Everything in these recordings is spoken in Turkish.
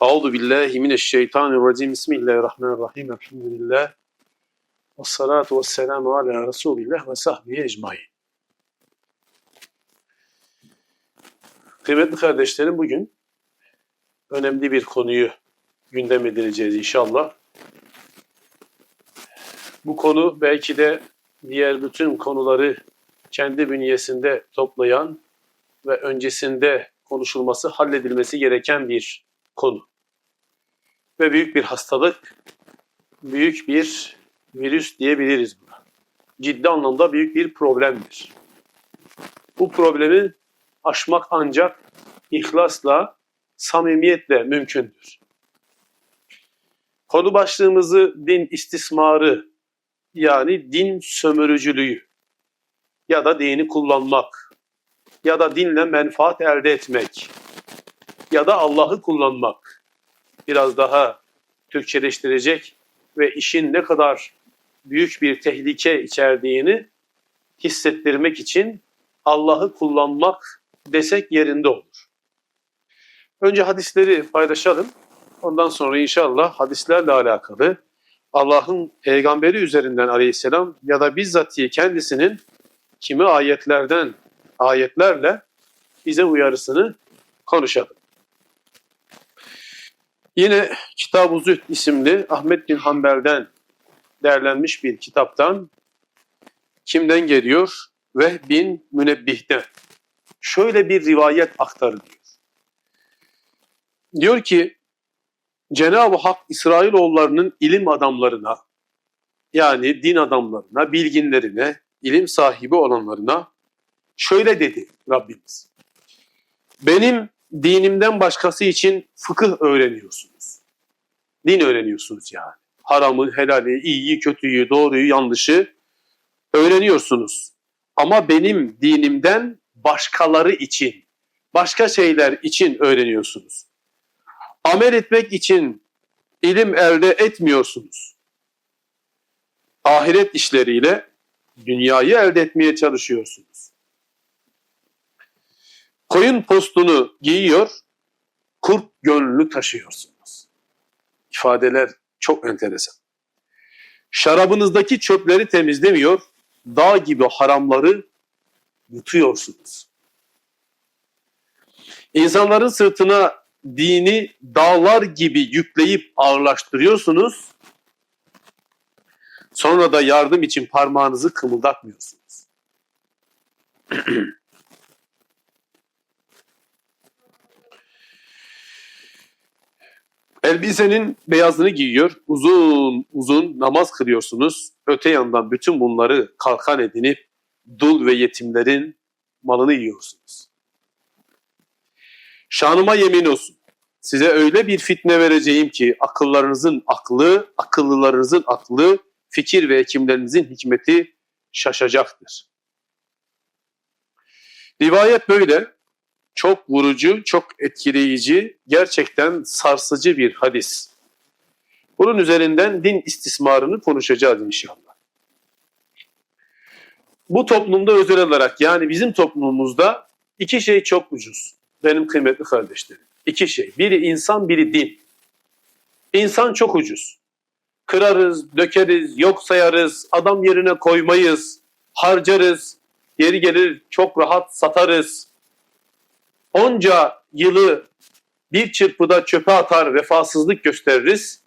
Euzu billahi mineşşeytanirracim. Bismillahirrahmanirrahim. Elhamdülillah. Ve salatu ve selamu ala Resulillah ve sahbihi ecmaîn. Kıymetli kardeşlerim bugün önemli bir konuyu gündem edileceğiz inşallah. Bu konu belki de diğer bütün konuları kendi bünyesinde toplayan ve öncesinde konuşulması, halledilmesi gereken bir konu. Ve büyük bir hastalık, büyük bir virüs diyebiliriz buna. Ciddi anlamda büyük bir problemdir. Bu problemi aşmak ancak ihlasla, samimiyetle mümkündür. Konu başlığımızı din istismarı yani din sömürücülüğü ya da dini kullanmak ya da dinle menfaat elde etmek ya da Allah'ı kullanmak biraz daha Türkçeleştirecek ve işin ne kadar büyük bir tehlike içerdiğini hissettirmek için Allah'ı kullanmak desek yerinde olur. Önce hadisleri paylaşalım. Ondan sonra inşallah hadislerle alakalı Allah'ın peygamberi üzerinden aleyhisselam ya da bizzatihi kendisinin kimi ayetlerden, ayetlerle bize uyarısını konuşalım. Yine Kitab-ı Zühd isimli Ahmet bin Hanbel'den derlenmiş bir kitaptan kimden geliyor? Ve bin Münebbih'ten. Şöyle bir rivayet aktarılıyor. Diyor ki Cenab-ı Hak İsrailoğullarının ilim adamlarına yani din adamlarına, bilginlerine, ilim sahibi olanlarına şöyle dedi Rabbimiz. Benim dinimden başkası için fıkıh öğreniyorsunuz. Din öğreniyorsunuz yani. Haramı, helali, iyiyi, kötüyü, doğruyu, yanlışı öğreniyorsunuz. Ama benim dinimden başkaları için, başka şeyler için öğreniyorsunuz. Amel etmek için ilim elde etmiyorsunuz. Ahiret işleriyle dünyayı elde etmeye çalışıyorsunuz. Koyun postunu giyiyor, kurt gönlünü taşıyorsunuz. İfadeler çok enteresan. Şarabınızdaki çöpleri temizlemiyor, dağ gibi haramları yutuyorsunuz. İnsanların sırtına dini dağlar gibi yükleyip ağırlaştırıyorsunuz. Sonra da yardım için parmağınızı kımıldatmıyorsunuz. Elbisenin beyazını giyiyor, uzun uzun namaz kılıyorsunuz. Öte yandan bütün bunları kalkan edinip dul ve yetimlerin malını yiyorsunuz. Şanıma yemin olsun. Size öyle bir fitne vereceğim ki akıllarınızın aklı, akıllılarınızın aklı, fikir ve hekimlerinizin hikmeti şaşacaktır. Rivayet böyle. Çok vurucu, çok etkileyici, gerçekten sarsıcı bir hadis. Bunun üzerinden din istismarını konuşacağız inşallah. Bu toplumda özel olarak yani bizim toplumumuzda iki şey çok ucuz. Benim kıymetli kardeşlerim. İki şey. Biri insan, biri din. İnsan çok ucuz. Kırarız, dökeriz, yok sayarız, adam yerine koymayız, harcarız, yeri gelir çok rahat satarız. Onca yılı bir çırpıda çöpe atar, vefasızlık gösteririz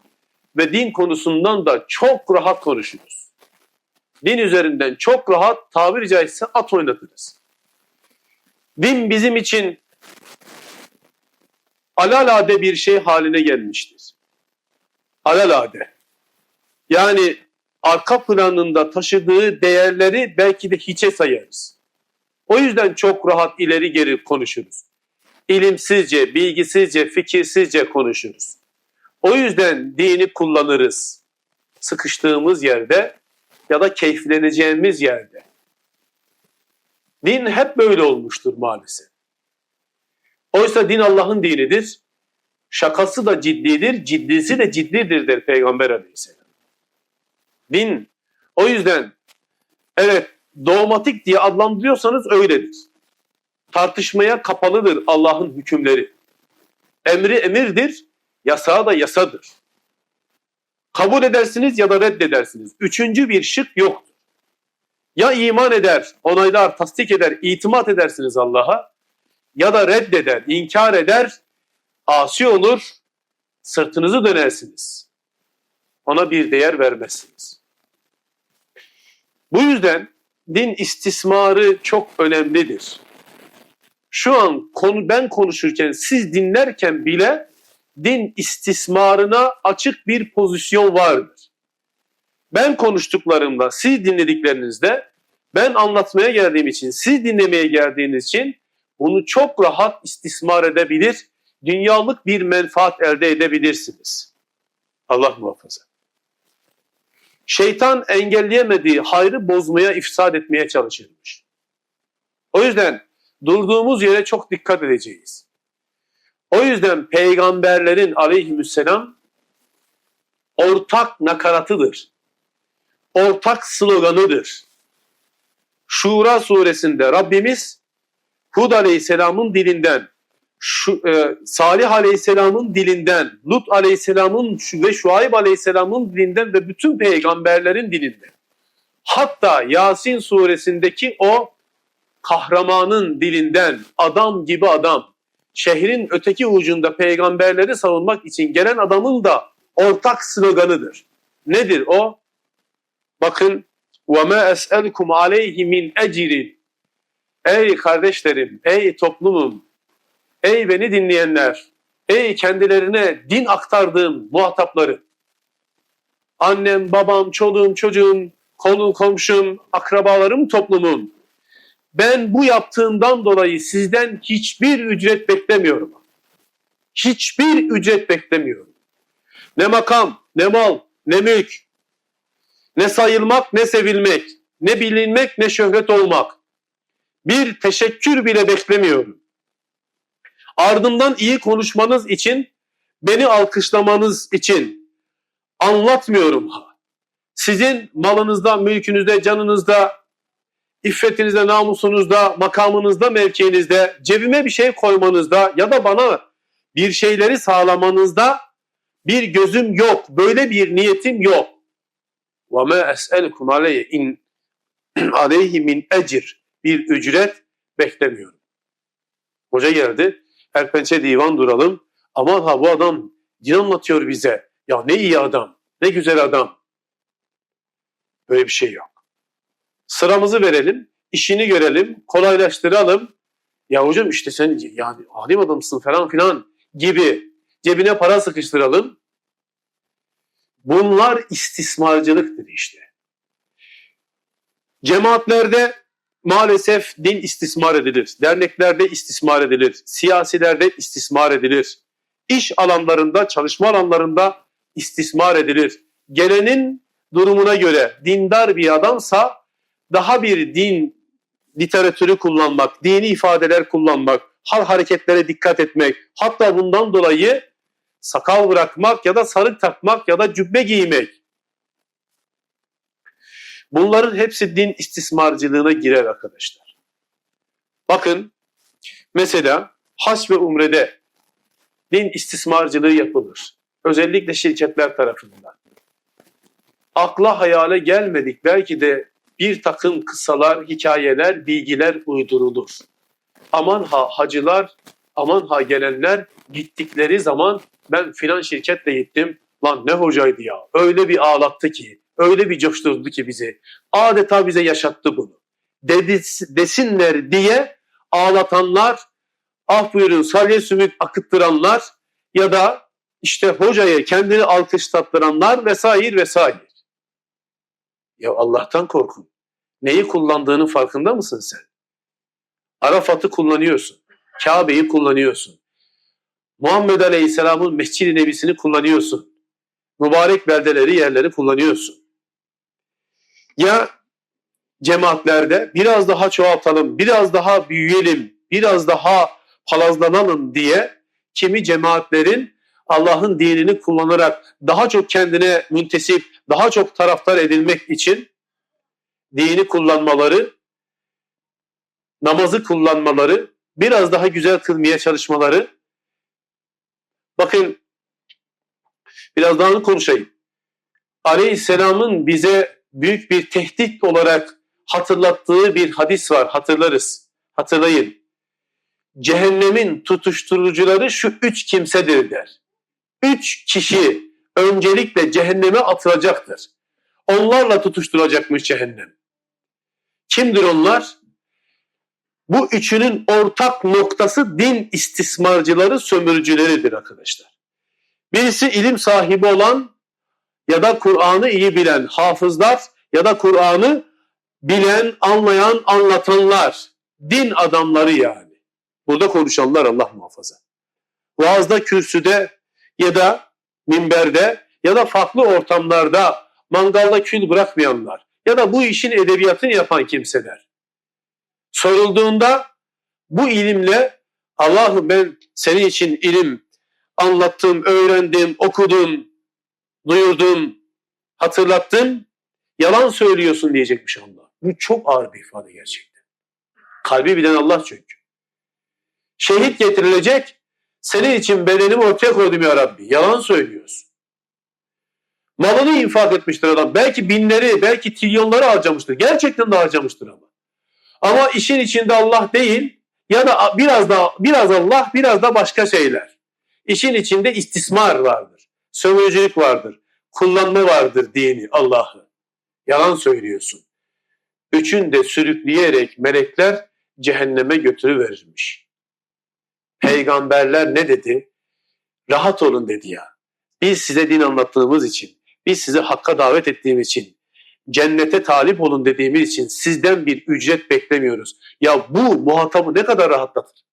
ve din konusundan da çok rahat konuşuruz. Din üzerinden çok rahat tabiri caizse at oynatırız. Din bizim için alalade bir şey haline gelmiştir. Alalade. Yani arka planında taşıdığı değerleri belki de hiçe sayarız. O yüzden çok rahat ileri geri konuşuruz. İlimsizce, bilgisizce, fikirsizce konuşuruz. O yüzden dini kullanırız. Sıkıştığımız yerde ya da keyifleneceğimiz yerde. Din hep böyle olmuştur maalesef. Oysa din Allah'ın dinidir. Şakası da ciddidir, ciddisi de ciddidir der Peygamber aleyhisselam. Din o yüzden evet dogmatik diye adlandırıyorsanız öyledir. Tartışmaya kapalıdır Allah'ın hükümleri. Emri emirdir, Yasağı da yasadır. Kabul edersiniz ya da reddedersiniz. Üçüncü bir şık yoktur. Ya iman eder, onaylar, tasdik eder, itimat edersiniz Allah'a ya da reddeder, inkar eder, asi olur, sırtınızı dönersiniz. Ona bir değer vermezsiniz. Bu yüzden din istismarı çok önemlidir. Şu an konu ben konuşurken siz dinlerken bile din istismarına açık bir pozisyon vardır. Ben konuştuklarımda, siz dinlediklerinizde ben anlatmaya geldiğim için, siz dinlemeye geldiğiniz için bunu çok rahat istismar edebilir, dünyalık bir menfaat elde edebilirsiniz. Allah muhafaza. Şeytan engelleyemediği hayrı bozmaya, ifsad etmeye çalışırmış. O yüzden durduğumuz yere çok dikkat edeceğiz. O yüzden peygamberlerin aleyhisselam ortak nakaratıdır. Ortak sloganıdır. Şura suresinde Rabbimiz Hud aleyhisselamın dilinden, şu, e, Salih aleyhisselamın dilinden, Lut aleyhisselamın ve Şuayb aleyhisselamın dilinden ve bütün peygamberlerin dilinden. Hatta Yasin suresindeki o kahramanın dilinden adam gibi adam, şehrin öteki ucunda peygamberleri savunmak için gelen adamın da ortak sloganıdır. Nedir o? Bakın وَمَا أَسْأَلْكُمْ عَلَيْهِ مِنْ اَجِرٍ Ey kardeşlerim, ey toplumum, ey beni dinleyenler, ey kendilerine din aktardığım muhatapları, annem, babam, çoluğum, çocuğum, konu komşum, akrabalarım, toplumum, ben bu yaptığımdan dolayı sizden hiçbir ücret beklemiyorum. Hiçbir ücret beklemiyorum. Ne makam, ne mal, ne mülk, ne sayılmak, ne sevilmek, ne bilinmek, ne şöhret olmak. Bir teşekkür bile beklemiyorum. Ardından iyi konuşmanız için, beni alkışlamanız için anlatmıyorum. Sizin malınızda, mülkünüzde, canınızda, iffetinizde, namusunuzda, makamınızda, mevkiinizde, cebime bir şey koymanızda ya da bana bir şeyleri sağlamanızda bir gözüm yok. Böyle bir niyetim yok. وَمَا أَسْأَلُكُمْ عَلَيْهِ in aleyhi min ecir bir ücret beklemiyorum. Hoca geldi. Erpençe divan duralım. Aman ha bu adam din anlatıyor bize. Ya ne iyi adam. Ne güzel adam. Böyle bir şey yok. Sıramızı verelim. işini görelim. Kolaylaştıralım. Ya hocam işte sen yani alim adamsın falan filan gibi cebine para sıkıştıralım. Bunlar istismarcılıktır işte. Cemaatlerde maalesef din istismar edilir. Derneklerde istismar edilir. Siyasilerde istismar edilir. İş alanlarında, çalışma alanlarında istismar edilir. Gelenin durumuna göre dindar bir adamsa daha bir din literatürü kullanmak, dini ifadeler kullanmak, hal hareketlere dikkat etmek, hatta bundan dolayı sakal bırakmak ya da sarık takmak ya da cübbe giymek. Bunların hepsi din istismarcılığına girer arkadaşlar. Bakın mesela hac ve umrede din istismarcılığı yapılır. Özellikle şirketler tarafından. Akla hayale gelmedik belki de bir takım kısalar, hikayeler, bilgiler uydurulur. Aman ha hacılar, aman ha gelenler gittikleri zaman ben filan şirketle gittim. Lan ne hocaydı ya. Öyle bir ağlattı ki, öyle bir coşturdu ki bizi. Adeta bize yaşattı bunu. Dedi, desinler diye ağlatanlar, ah buyurun salya sümük akıttıranlar ya da işte hocaya kendini alkışlattıranlar vesaire vesaire. Ya Allah'tan korkun. Neyi kullandığının farkında mısın sen? Arafat'ı kullanıyorsun. Kabe'yi kullanıyorsun. Muhammed Aleyhisselam'ın Mescid-i Nebisi'ni kullanıyorsun. Mübarek beldeleri, yerleri kullanıyorsun. Ya cemaatlerde biraz daha çoğaltalım, biraz daha büyüyelim, biraz daha palazlanalım diye kimi cemaatlerin Allah'ın dinini kullanarak daha çok kendine müntesip, daha çok taraftar edilmek için dini kullanmaları, namazı kullanmaları, biraz daha güzel kılmaya çalışmaları. Bakın Biraz daha onu konuşayım. Aleyhisselamın bize büyük bir tehdit olarak hatırlattığı bir hadis var. Hatırlarız. Hatırlayın. Cehennemin tutuşturucuları şu üç kimsedir der. Üç kişi öncelikle cehenneme atılacaktır. Onlarla tutuşturacakmış cehennem. Kimdir onlar? Bu üçünün ortak noktası din istismarcıları, sömürücüleridir arkadaşlar. Birisi ilim sahibi olan ya da Kur'an'ı iyi bilen hafızlar ya da Kur'an'ı bilen, anlayan, anlatanlar. Din adamları yani. Burada konuşanlar Allah muhafaza. Vaazda, kürsüde ya da minberde ya da farklı ortamlarda mangalda kül bırakmayanlar ya da bu işin edebiyatını yapan kimseler. Sorulduğunda bu ilimle Allah'ım ben senin için ilim anlattım, öğrendim, okudum, duyurdum, hatırlattım. Yalan söylüyorsun diyecekmiş Allah. Bu çok ağır bir ifade gerçekten. Kalbi bilen Allah çünkü. Şehit getirilecek. Senin için bedenimi ortaya koydum ya Rabbi. Yalan söylüyorsun. Malını infak etmiştir adam. Belki binleri, belki trilyonları harcamıştır. Gerçekten de harcamıştır ama. Ama işin içinde Allah değil ya da biraz da biraz Allah, biraz da başka şeyler. İşin içinde istismar vardır. Sömürücülük vardır. Kullanma vardır dini Allah'ı. Yalan söylüyorsun. Üçün de sürükleyerek melekler cehenneme götürüverirmiş. Peygamberler ne dedi? Rahat olun dedi ya. Biz size din anlattığımız için, biz sizi hakka davet ettiğimiz için, cennete talip olun dediğimiz için sizden bir ücret beklemiyoruz. Ya bu muhatabı ne kadar rahatlatır.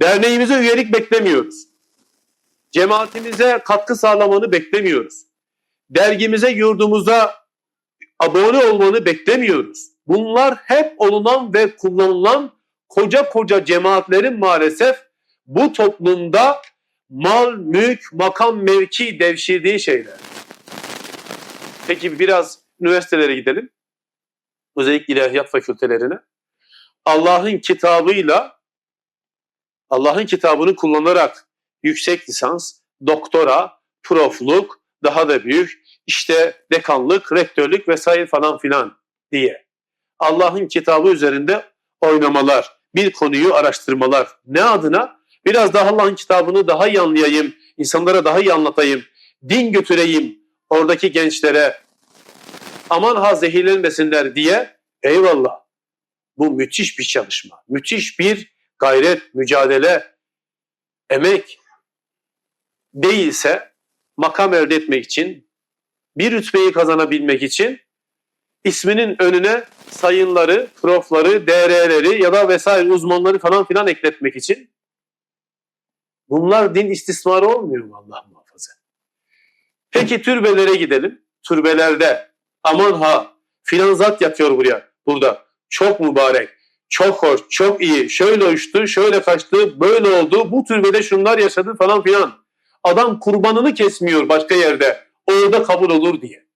Derneğimize üyelik beklemiyoruz. Cemaatimize katkı sağlamanı beklemiyoruz. Dergimize, yurdumuza abone olmanı beklemiyoruz. Bunlar hep olunan ve kullanılan koca koca cemaatlerin maalesef bu toplumda mal, mülk, makam, mevki devşirdiği şeyler. Peki biraz üniversitelere gidelim. Özellikle ilahiyat fakültelerine. Allah'ın kitabıyla Allah'ın kitabını kullanarak yüksek lisans, doktora, profluk, daha da büyük işte dekanlık, rektörlük vesaire falan filan diye. Allah'ın kitabı üzerinde oynamalar, bir konuyu araştırmalar. Ne adına? Biraz daha Allah'ın kitabını daha iyi anlayayım, insanlara daha iyi anlatayım, din götüreyim oradaki gençlere. Aman ha zehirlenmesinler diye eyvallah. Bu müthiş bir çalışma, müthiş bir gayret, mücadele, emek değilse makam elde etmek için, bir rütbeyi kazanabilmek için isminin önüne sayınları, profları, DR'leri ya da vesaire uzmanları falan filan ekletmek için bunlar din istismarı olmuyor mu Allah muhafaza? Peki türbelere gidelim. Türbelerde aman ha filan zat yatıyor buraya, burada. Çok mübarek, çok hoş, çok iyi, şöyle uçtu, şöyle kaçtı, böyle oldu, bu türbede şunlar yaşadı falan filan. Adam kurbanını kesmiyor başka yerde, orada kabul olur diye.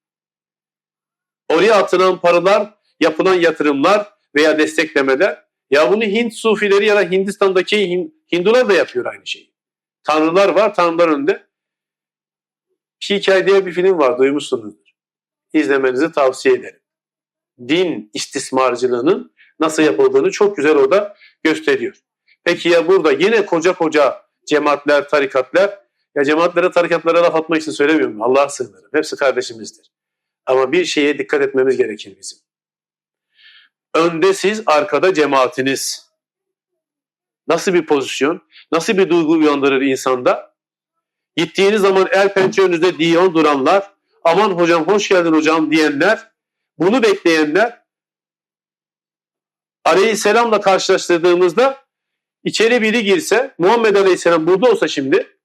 Oraya atılan paralar, yapılan yatırımlar veya desteklemeler, ya bunu Hint sufileri ya da Hindistan'daki Hindular da yapıyor aynı şeyi. Tanrılar var, tanrılar önünde. Hikaye diye bir film var, duymuşsunuzdur. İzlemenizi tavsiye ederim. Din istismarcılığının nasıl yapıldığını çok güzel orada gösteriyor. Peki ya burada yine koca koca cemaatler, tarikatlar, ya cemaatlere, tarikatlara laf atmak için söylemiyorum. Allah'a sığınırım. Hepsi kardeşimizdir. Ama bir şeye dikkat etmemiz gerekir bizim. Önde siz, arkada cemaatiniz. Nasıl bir pozisyon? Nasıl bir duygu uyandırır insanda? Gittiğiniz zaman el pençe önünüzde diyon duranlar, aman hocam hoş geldin hocam diyenler, bunu bekleyenler, Aleyhisselam'la karşılaştırdığımızda içeri biri girse, Muhammed Aleyhisselam burada olsa şimdi,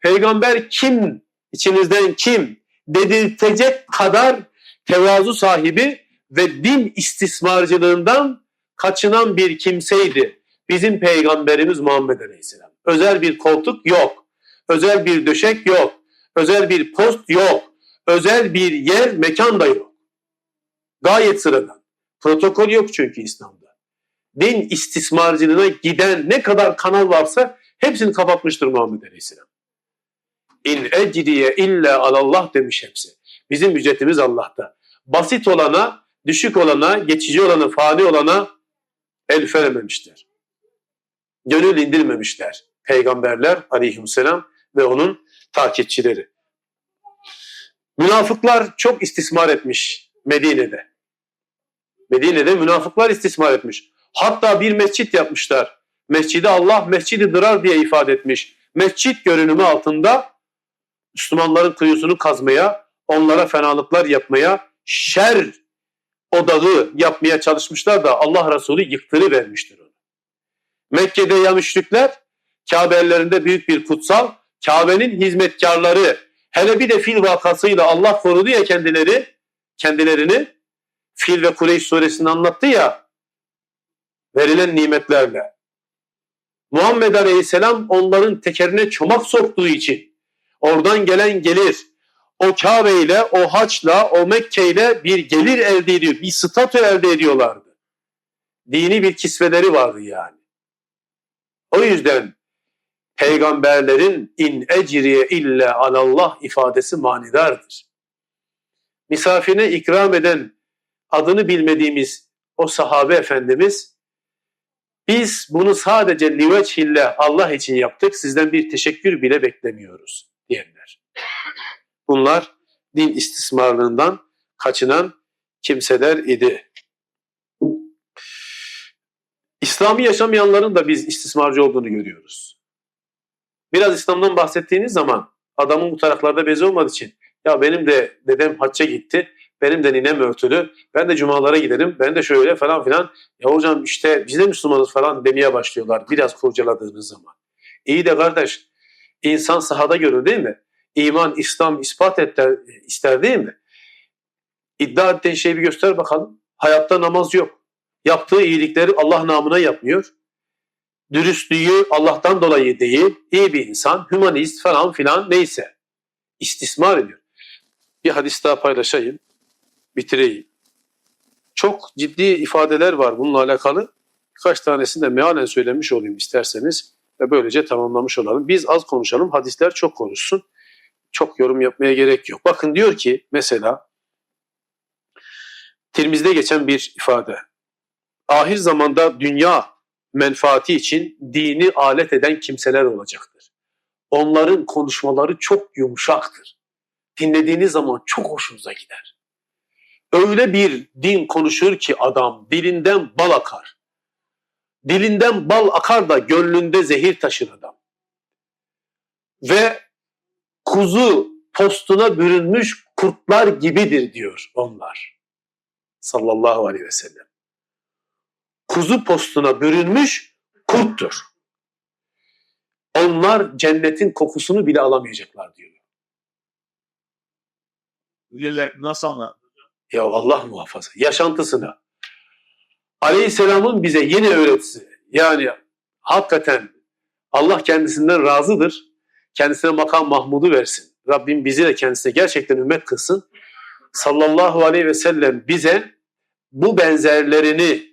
peygamber kim, içinizden kim dedirtecek kadar tevazu sahibi ve din istismarcılığından kaçınan bir kimseydi. Bizim peygamberimiz Muhammed Aleyhisselam. Özel bir koltuk yok. Özel bir döşek yok. Özel bir post yok. Özel bir yer, mekan da yok. Gayet sıradan. Protokol yok çünkü İslam'da. Din istismarcılığına giden ne kadar kanal varsa hepsini kapatmıştır Muhammed Aleyhisselam. İn ecriye illa alallah demiş hepsi. Bizim ücretimiz Allah'ta. Basit olana, düşük olana, geçici olana, fani olana el verememişler. Gönül indirmemişler. Peygamberler aleyhisselam ve onun takipçileri. Münafıklar çok istismar etmiş Medine'de. Medine'de münafıklar istismar etmiş. Hatta bir mescit yapmışlar. Mescidi Allah mescidi dırar diye ifade etmiş. Mescit görünümü altında Müslümanların kuyusunu kazmaya, onlara fenalıklar yapmaya, şer odağı yapmaya çalışmışlar da Allah Resulü yıktırıvermiştir onu. Mekke'de ya müşrikler, Kabe ellerinde büyük bir kutsal, Kabe'nin hizmetkarları, hele bir de fil vakasıyla Allah korudu ya kendileri, kendilerini, Fil ve Kureyş suresinde anlattı ya, verilen nimetlerle. Muhammed Aleyhisselam onların tekerine çomak soktuğu için oradan gelen gelir o Kabe ile, o haçla, o Mekke ile bir gelir elde ediyor, bir statü elde ediyorlardı. Dini bir kisveleri vardı yani. O yüzden peygamberlerin in ecriye ille alallah ifadesi manidardır. Misafirine ikram eden adını bilmediğimiz o sahabe efendimiz biz bunu sadece liveçhille Allah için yaptık sizden bir teşekkür bile beklemiyoruz diyenler. Bunlar din istismarlığından kaçınan kimseler idi. İslam'ı yaşamayanların da biz istismarcı olduğunu görüyoruz. Biraz İslam'dan bahsettiğiniz zaman adamın bu taraflarda bezi olmadığı için ya benim de dedem hacca gitti, benim de ninem örtülü, ben de cumalara giderim, ben de şöyle falan filan. Ya hocam işte biz de Müslümanız falan demeye başlıyorlar biraz kurcaladığınız zaman. İyi de kardeş insan sahada görür değil mi? İman, İslam ispat etter, ister değil mi? İddia ettiğin şeyi bir göster bakalım. Hayatta namaz yok. Yaptığı iyilikleri Allah namına yapmıyor. Dürüstlüğü Allah'tan dolayı değil, iyi bir insan, hümanist falan filan neyse. İstismar ediyor. Bir hadis daha paylaşayım, bitireyim. Çok ciddi ifadeler var bununla alakalı. Birkaç tanesini de mealen söylemiş olayım isterseniz ve böylece tamamlamış olalım. Biz az konuşalım, hadisler çok konuşsun. Çok yorum yapmaya gerek yok. Bakın diyor ki mesela Tirmiz'de geçen bir ifade. Ahir zamanda dünya menfaati için dini alet eden kimseler olacaktır. Onların konuşmaları çok yumuşaktır. Dinlediğiniz zaman çok hoşunuza gider. Öyle bir din konuşur ki adam dilinden bal akar. Dilinden bal akar da gönlünde zehir taşır adam. Ve kuzu postuna bürünmüş kurtlar gibidir diyor onlar. Sallallahu aleyhi ve sellem. Kuzu postuna bürünmüş kurttur. Onlar cennetin kokusunu bile alamayacaklar diyor. Nasıl anlar? Ya Allah muhafaza. Yaşantısına. Aleyhisselamın bize yine öğretisi. Yani hakikaten Allah kendisinden razıdır. Kendisine makam Mahmud'u versin. Rabbim bizi de kendisine gerçekten ümmet kılsın. Sallallahu aleyhi ve sellem bize bu benzerlerini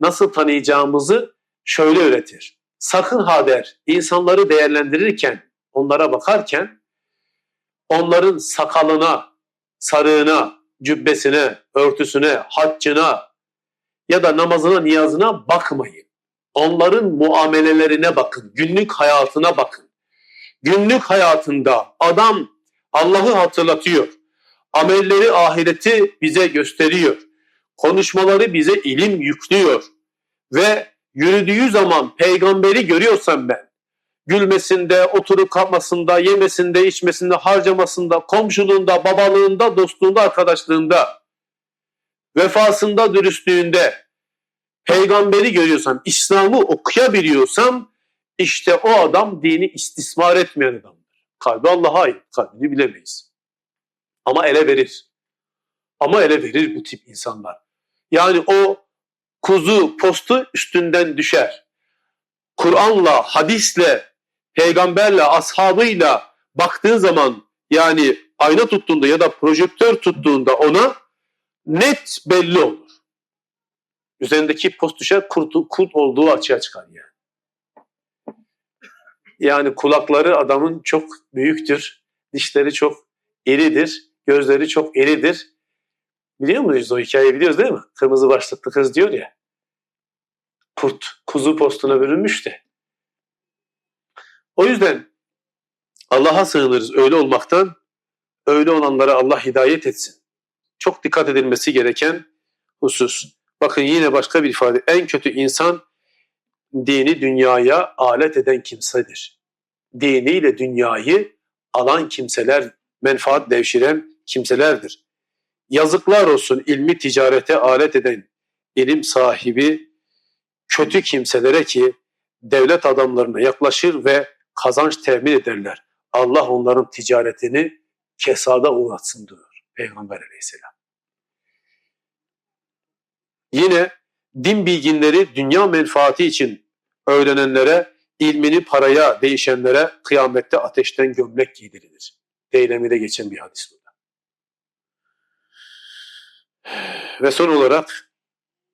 nasıl tanıyacağımızı şöyle öğretir. Sakın ha der, insanları değerlendirirken, onlara bakarken onların sakalına, sarığına, cübbesine, örtüsüne, haccına ya da namazına, niyazına bakmayın. Onların muamelelerine bakın, günlük hayatına bakın. Günlük hayatında adam Allah'ı hatırlatıyor. Amelleri ahireti bize gösteriyor. Konuşmaları bize ilim yüklüyor. Ve yürüdüğü zaman peygamberi görüyorsam ben, gülmesinde, oturup kalkmasında, yemesinde, içmesinde, harcamasında, komşuluğunda, babalığında, dostluğunda, arkadaşlığında, vefasında, dürüstlüğünde peygamberi görüyorsam, İslam'ı okuyabiliyorsam işte o adam dini istismar etmeyen adamdır. Kalbi Allah'a ait, kalbini bilemeyiz. Ama ele verir. Ama ele verir bu tip insanlar. Yani o kuzu postu üstünden düşer. Kur'an'la, hadisle, peygamberle, ashabıyla baktığı zaman yani ayna tuttuğunda ya da projektör tuttuğunda ona net belli olur. Üzerindeki post düşer, kurt, kurt olduğu açığa çıkar yani. Yani kulakları adamın çok büyüktür. Dişleri çok iridir. Gözleri çok iridir. Biliyor muyuz o hikayeyi biliyoruz değil mi? Kırmızı başlıklı kız diyor ya. Kurt kuzu postuna bürünmüş de. O yüzden Allah'a sığınırız öyle olmaktan. Öyle olanlara Allah hidayet etsin. Çok dikkat edilmesi gereken husus. Bakın yine başka bir ifade. En kötü insan dini dünyaya alet eden kimsedir. Diniyle dünyayı alan kimseler, menfaat devşiren kimselerdir. Yazıklar olsun ilmi ticarete alet eden ilim sahibi kötü kimselere ki devlet adamlarına yaklaşır ve kazanç temin ederler. Allah onların ticaretini kesada uğratsın diyor Peygamber aleyhisselam. Yine din bilginleri dünya menfaati için öğrenenlere, ilmini paraya değişenlere kıyamette ateşten gömlek giydirilir. Deylemide geçen bir hadis bu. Ve son olarak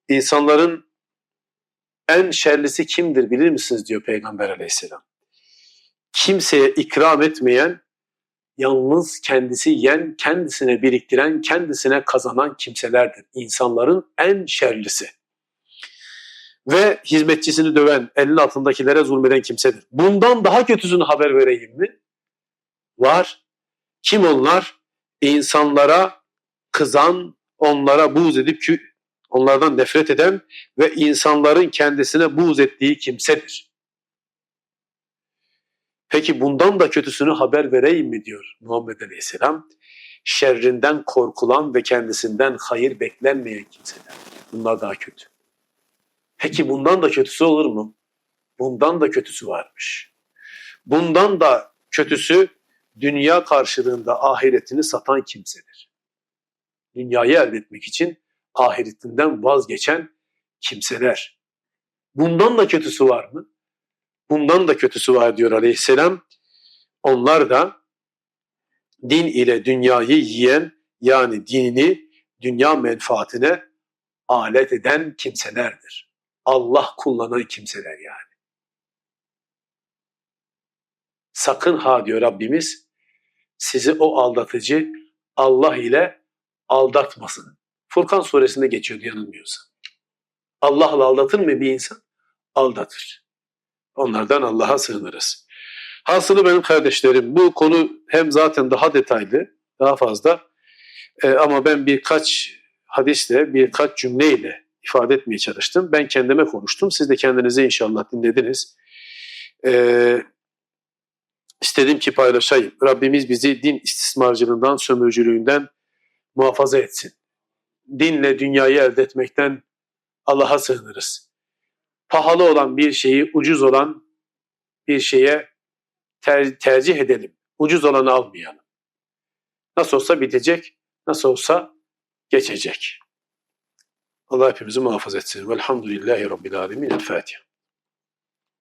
insanların en şerlisi kimdir bilir misiniz diyor Peygamber aleyhisselam. Kimseye ikram etmeyen, yalnız kendisi yiyen, kendisine biriktiren, kendisine kazanan kimselerdir. İnsanların en şerlisi. Ve hizmetçisini döven, elin altındakilere zulmeden kimsedir. Bundan daha kötüsünü haber vereyim mi? Var. Kim onlar? İnsanlara kızan, onlara buğz edip onlardan nefret eden ve insanların kendisine buğz ettiği kimsedir. Peki bundan da kötüsünü haber vereyim mi diyor Muhammed Aleyhisselam. Şerrinden korkulan ve kendisinden hayır beklenmeyen kimseler. Bunlar daha kötü. Peki bundan da kötüsü olur mu? Bundan da kötüsü varmış. Bundan da kötüsü dünya karşılığında ahiretini satan kimsedir. Dünyayı elde etmek için ahiretinden vazgeçen kimseler. Bundan da kötüsü var mı? Bundan da kötüsü var diyor aleyhisselam. Onlar da din ile dünyayı yiyen yani dinini dünya menfaatine alet eden kimselerdir. Allah kullanan kimseler yani. Sakın ha diyor Rabbimiz sizi o aldatıcı Allah ile aldatmasın. Furkan suresinde geçiyordu yanılmıyorsa. Allah'la aldatır mı bir insan? Aldatır. Onlardan Allah'a sığınırız. Hasılı benim kardeşlerim bu konu hem zaten daha detaylı, daha fazla e, ama ben birkaç hadisle, birkaç cümleyle ifade etmeye çalıştım. Ben kendime konuştum. Siz de kendinize inşallah dinlediniz. E, istedim ki paylaşayım. Rabbimiz bizi din istismarcılığından, sömürücülüğünden muhafaza etsin. Dinle dünyayı elde etmekten Allah'a sığınırız. Pahalı olan bir şeyi ucuz olan bir şeye ter- tercih edelim. Ucuz olanı almayalım. Nasıl olsa bitecek, nasıl olsa geçecek. Allah hepimizi muhafaza etsin. Velhamdülillahi Rabbil Alemin. El Fatiha.